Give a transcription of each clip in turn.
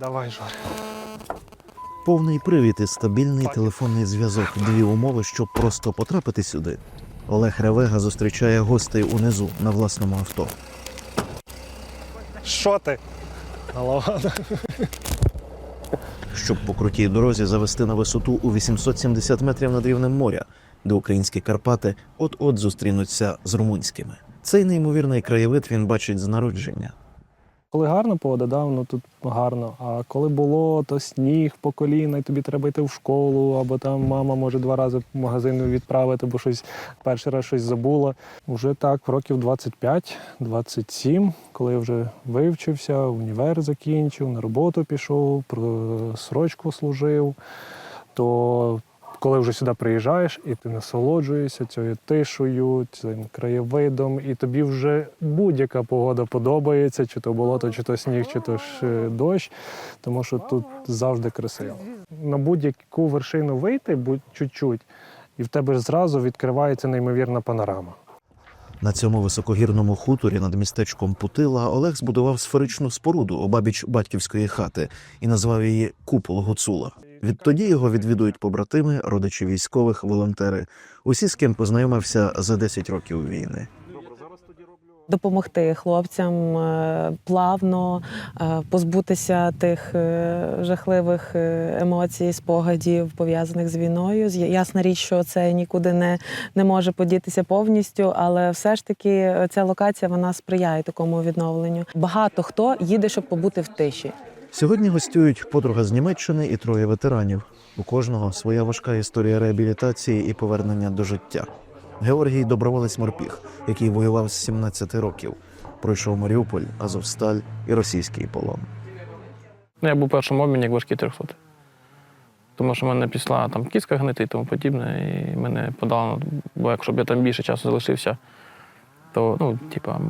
Давай, Жор. Повний привід і стабільний телефонний зв'язок дві умови, щоб просто потрапити сюди. Олег Ревега зустрічає гостей унизу на власному авто. Що ти? Алло. щоб по крутій дорозі завести на висоту у 870 метрів над рівнем моря, де українські Карпати от-от зустрінуться з румунськими. Цей неймовірний краєвид він бачить з народження. Коли гарна погода, да, воно тут гарно. А коли було, то сніг по коліна, і тобі треба йти в школу, або там мама може два рази в магазин відправити, бо щось перший раз щось забула. Уже так, років 25-27, коли я вже вивчився, універ закінчив, на роботу пішов, про срочку служив, то коли вже сюди приїжджаєш і ти насолоджуєшся цією тишою, цим краєвидом, і тобі вже будь-яка погода подобається, чи то болото, чи то сніг, чи то ж е, дощ, тому що тут завжди красиво. На будь-яку вершину вийти будь чуть-чуть, і в тебе ж зразу відкривається неймовірна панорама. На цьому високогірному хуторі над містечком Путила Олег збудував сферичну споруду обабіч батьківської хати і назвав її Купол Гуцула. Відтоді його відвідують побратими, родичі військових, волонтери. Усі, з ким познайомився за 10 років війни. Допомогти хлопцям е, плавно е, позбутися тих е, жахливих емоцій, спогадів пов'язаних з війною. Ясна річ, що це нікуди не, не може подітися повністю, але все ж таки ця локація вона сприяє такому відновленню. Багато хто їде, щоб побути в тиші. Сьогодні гостюють подруга з Німеччини і троє ветеранів. У кожного своя важка історія реабілітації і повернення до життя. Георгій доброволець морпіг, який воював з 17 років. Пройшов Маріуполь, Азовсталь і російський полон. Ну, я був в першому обміні як важкий 300. Тому що в мене пішла там кістка гнити і тому подібне, і мене подало, бо якщо б я там більше часу залишився, то ну, типа,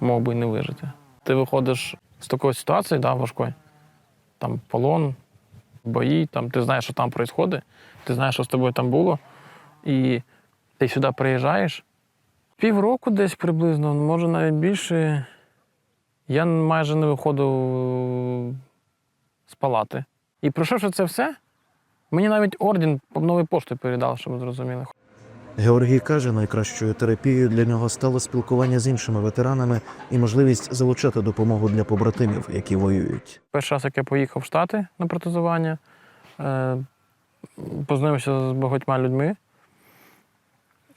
мог би і не вижити. Ти виходиш з такої ситуації, да, важкої, там полон, бої, там, ти знаєш, що там відбувається, ти знаєш, що з тобою там було, і ти сюди приїжджаєш. Півроку десь приблизно, може навіть більше. Я майже не виходив з палати. І пройшовши це все, мені навіть орден по новій пошті передав, щоб зрозуміли. Георгій каже, найкращою терапією для нього стало спілкування з іншими ветеранами і можливість залучати допомогу для побратимів, які воюють. Перший раз, як я поїхав в Штати на протезування, е, познайомився з багатьма людьми.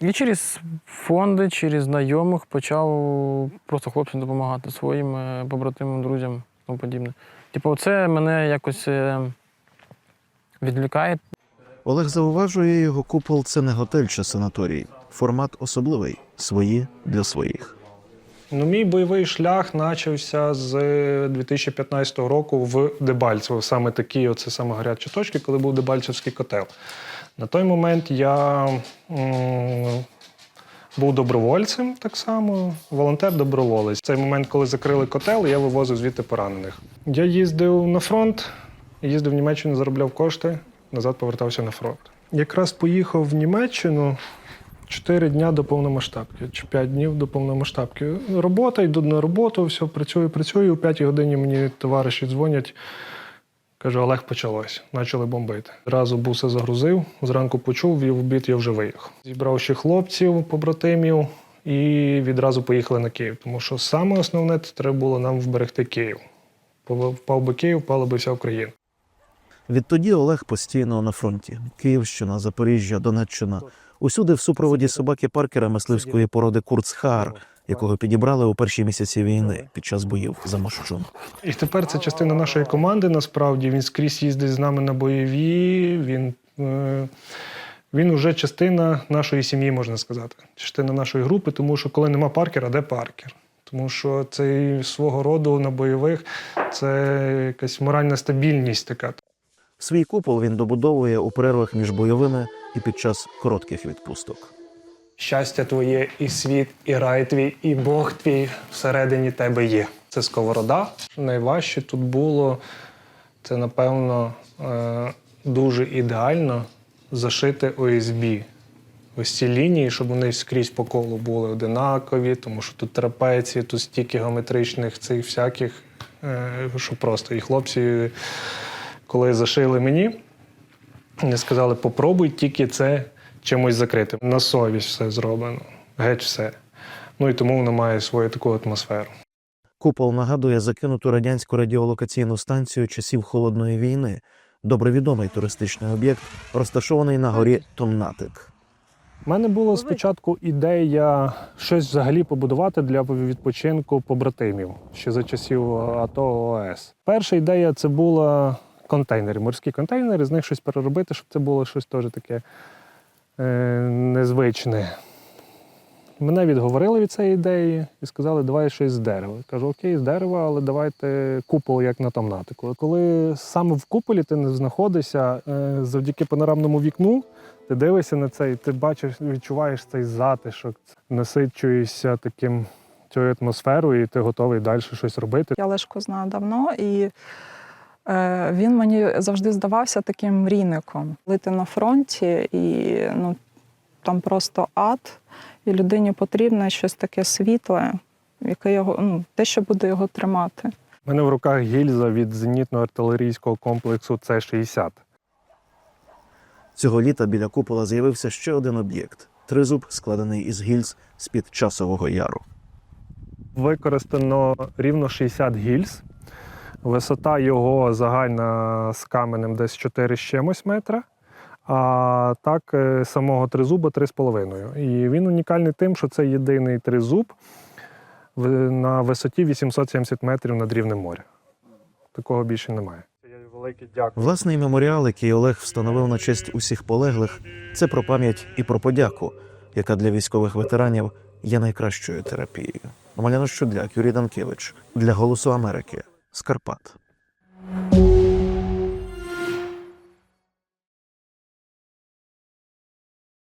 І через фонди, через знайомих почав просто хлопцям допомагати своїм е, побратимам, друзям і тому подібне. Типу, це мене якось відлікає. Олег зауважує, його купол це не готель чи санаторій. Формат особливий свої для своїх. Ну, мій бойовий шлях почався з 2015 року в Дебальцево. Саме такі, оце саме гарячі точки, коли був Дебальцевський котел. На той момент я був добровольцем так само, волонтер-доброволець. Цей момент, коли закрили котел, я вивозив звідти поранених. Я їздив на фронт, їздив в Німеччину, заробляв кошти, назад повертався на фронт. Якраз поїхав в Німеччину. Чотири дня до повномасштабки, чи п'ять днів до повномасштабки. Робота, йду на роботу, все, працюю, працюю. У п'ятій годині мені товариші дзвонять. Каже, Олег, почалось. Почали бомбити. Разу буса загрузив, зранку почув, і в обід я вже виїхав. Зібрав ще хлопців, побратимів і відразу поїхали на Київ. Тому що саме основне це треба було нам вберегти Київ. Впав би Київ, впала би вся Україна. Відтоді Олег постійно на фронті: Київщина, Запоріжжя, Донеччина. Усюди в супроводі собаки паркера мисливської породи Курцхаар, якого підібрали у перші місяці війни під час боїв за Мощун. І тепер це частина нашої команди. Насправді він скрізь їздить з нами на бойові. Він, е, він вже частина нашої сім'ї, можна сказати, частина нашої групи, тому що коли нема паркера, де паркер? Тому що це свого роду на бойових це якась моральна стабільність така. Свій купол він добудовує у перервах між бойовими і під час коротких відпусток. Щастя твоє, і світ, і рай твій, і Бог твій всередині тебе є. Це сковорода. Найважче тут було це, напевно, е, дуже ідеально зашити ОСБ. Ось ці лінії, щоб вони скрізь по колу були одинакові, тому що тут трапеції, тут стільки геометричних цих всяких е, що просто. І хлопці, коли зашили мені, вони сказали: попробуй тільки це чимось закрити. На совість все зроблено, геть все. Ну і тому воно має свою таку атмосферу. Купол нагадує закинуту радянську радіолокаційну станцію часів холодної війни. Добре відомий туристичний об'єкт, розташований на горі Томнатик. У мене була спочатку ідея щось взагалі побудувати для відпочинку побратимів ще за часів АТО ООС. Перша ідея це була контейнери, морські контейнери, з них щось переробити, щоб це було щось теж таке е, незвичне. Мене відговорили від цієї ідеї і сказали, давай щось з дерева. Кажу, окей, з дерева, але давайте купол, як на Томнатику. Коли саме в куполі ти не знаходишся е, завдяки панорамному вікну, ти дивишся на це, і ти бачиш, відчуваєш цей затишок, насичуєшся таким цією атмосферою, і ти готовий далі щось робити. Я Лешко знаю давно, і він мені завжди здавався таким мрійником. Коли ти на фронті, і ну, там просто ад, і людині потрібне щось таке світле, яке його, ну, те, що буде його тримати. У мене в руках гільза від зенітно-артилерійського комплексу С-60. Цього літа біля купола з'явився ще один об'єкт тризуб, складений із гільз з-під часового яру. Використано рівно 60 гільз. Висота його загальна з каменем десь 4 з чимось метра. А так, е, самого тризуба 3,5. І він унікальний тим, що це єдиний тризуб на висоті 870 метрів над рівнем моря. Такого більше немає. Власний меморіал, який Олег встановив на честь усіх полеглих, це про пам'ять і про подяку, яка для військових ветеранів є найкращою терапією. Омеляна Щудляк, Юрій Данкевич для Голосу Америки з Карпат.